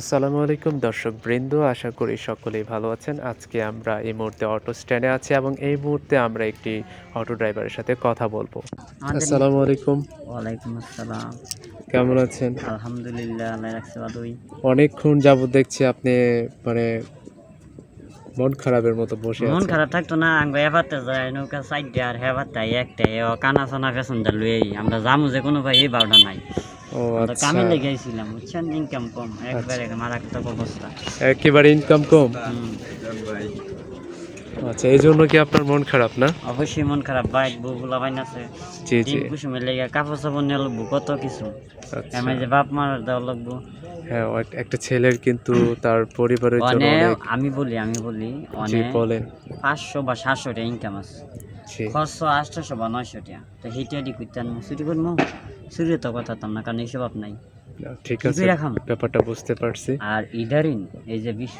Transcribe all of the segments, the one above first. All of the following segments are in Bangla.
আসসালামু আলাইকুম দর্শক বৃন্দ আশা করি সকলেই ভালো আছেন। আজকে আমরা এই মুহূর্তে অটো স্ট্যান্ডে আছি এবং এই মুহূর্তে আমরা একটি অটো ড্রাইভারের সাথে কথা বলব। আসসালামু আলাইকুম। ওয়ালাইকুম আসসালাম। কেমন আছেন? আলহামদুলিল্লাহ অনেকক্ষণ যাবত দেখছি আপনি মানে মন খারাপের মতো বসে মন খারাপ থাকতো না আঙ্গ এবারতে যায় নৌকা সাইড দিয়ে আর হেবারটাই একটাই ও কানা সোনা প্যাসেঞ্জার লুয়েই আমরা যামু যে কোনো ভাই এই বাউডা নাই। ও আচ্ছা। কামে লেগে বুঝছেন? ইনকাম কম একবারে মারাত্মক অবস্থা। একেবারে ইনকাম কম? আচ্ছা এই জন্য কি আপনার মন খারাপ না? অবশ্যই মন খারাপ বাইক বউ গুলা বাইন আছে। জি জি। দিন লেগে কাপড় চাপড় নিয়ে লাগবো কত কিছু। আচ্ছা। আমি যে বাপ মার দেওয়া লাগবো। হ্যাঁ একটা ছেলের কিন্তু তার পরিবারের জন্য আমি বলি আমি বলি অনেক। বলেন। পাঁচশো বা সাতশো টাকা ইনকাম আছে। খরচ আটশোশো বা নয়শো টাকা তো সেইটা করতে আনব চুরি করব তো কথা না কারণ এইসব নাই। ঠিক আছে ব্যাপারটা বুঝতে পারছি। আর ইদারিন এই যে বিশ্ব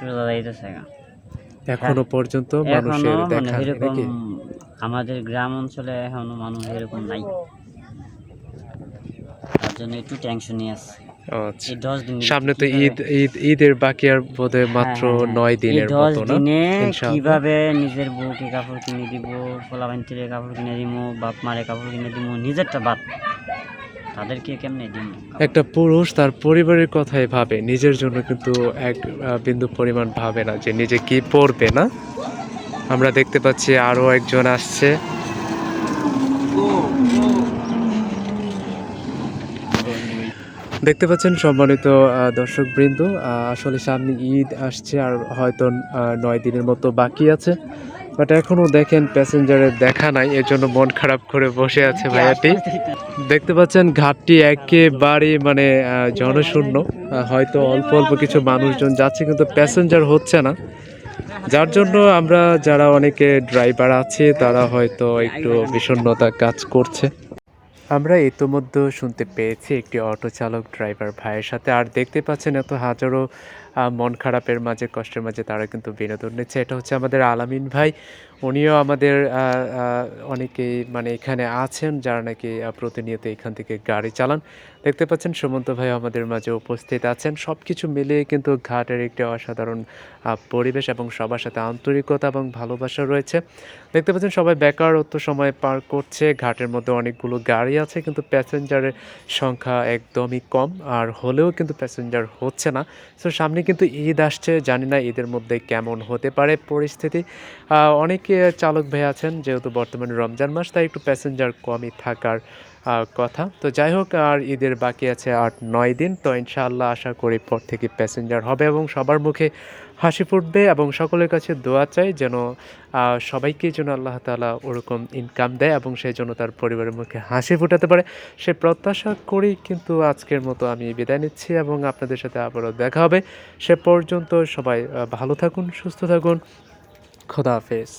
এখনও পর্যন্ত মানুষের মানে দেখা এরকম আমাদের গ্রাম অঞ্চলে এখনও মানুষ এরকম নাই। তার জন্য একটু টেনশনই আছে আচ্ছা। দিন সামনে তো ঈদ ঈদ ঈদের বাকি আর বোধহয় মাত্র হ্যাঁ, হ্যাঁ, নয় দিনের মতো না? কীভাবে নিজের বউকে কাপড় কিনে দিব বান্তিরে কাপড় কিনে দিব বাপ মারে কাপড় কিনে দিব নিজেরটা বাদ। একটা পুরুষ তার পরিবারের কথাই ভাবে, নিজের জন্য কিন্তু এক বিন্দু পরিমাণ ভাবে না যে নিজে কি পড়বে, না? আমরা দেখতে পাচ্ছি আরও একজন আসছে। দেখতে পাচ্ছেন সম্মানিত দর্শক বৃন্দ আসলে সামনে ঈদ আসছে আর হয়তো নয় দিনের মতো বাকি আছে। বাট এখনও দেখেন প্যাসেঞ্জারের দেখা নাই এর জন্য মন খারাপ করে বসে আছে ভাইয়াটি। দেখতে পাচ্ছেন ঘাটটি একেবারে মানে জনশূন্য। হয়তো অল্প অল্প কিছু মানুষজন যাচ্ছে, কিন্তু প্যাসেঞ্জার হচ্ছে না। যার জন্য আমরা যারা অনেকে ড্রাইভার আছে, তারা হয়তো একটু বিষণ্ণতা কাজ করছে। আমরা ইতোমধ্যে শুনতে পেয়েছি একটি অটো চালক ড্রাইভার ভাইয়ের সাথে, আর দেখতে পাচ্ছেন এত হাজারো মন খারাপের মাঝে, কষ্টের মাঝে তারা কিন্তু বিনোদন নিচ্ছে। এটা হচ্ছে আমাদের আলামিন ভাই। উনিও আমাদের অনেকেই মানে এখানে আছেন যারা নাকি প্রতিনিয়ত এখান থেকে গাড়ি চালান। দেখতে পাচ্ছেন সুমন্ত ভাই আমাদের মাঝে উপস্থিত আছেন। সব কিছু মিলিয়ে কিন্তু ঘাটের একটি অসাধারণ পরিবেশ এবং সবার সাথে আন্তরিকতা এবং ভালোবাসা রয়েছে। দেখতে পাচ্ছেন সবাই বেকারত্ব সময় পার করছে। ঘাটের মধ্যে অনেকগুলো গাড়ি আছে কিন্তু প্যাসেঞ্জারের সংখ্যা একদমই কম আর হলেও কিন্তু প্যাসেঞ্জার হচ্ছে না। সো সামনে কিন্তু ঈদ আসছে। জানি না ঈদের মধ্যে কেমন হতে পারে পরিস্থিতি। আহ, অনেকে চালক ভাই আছেন, যেহেতু বর্তমানে রমজান মাস, তাই একটু প্যাসেঞ্জার কমই থাকার কথা। তো যাই হোক, আর ঈদের বাকি আছে আট, নয় দিন। তো ইনশাআল্লাহ আশা করি পর থেকে প্যাসেঞ্জার হবে এবং সবার মুখে হাসি ফুটবে এবং সকলের কাছে দোয়া চাই যেন সবাইকে যেন আল্লাহ তালা ওরকম ইনকাম দেয় এবং সেই জন্য তার পরিবারের মুখে হাসি ফুটাতে পারে। সে প্রত্যাশা করি কিন্তু আজকের মতো আমি বিদায় নিচ্ছি এবং আপনাদের সাথে আবারও দেখা হবে। সে পর্যন্ত সবাই ভালো থাকুন, সুস্থ থাকুন। খোদা হাফেজ।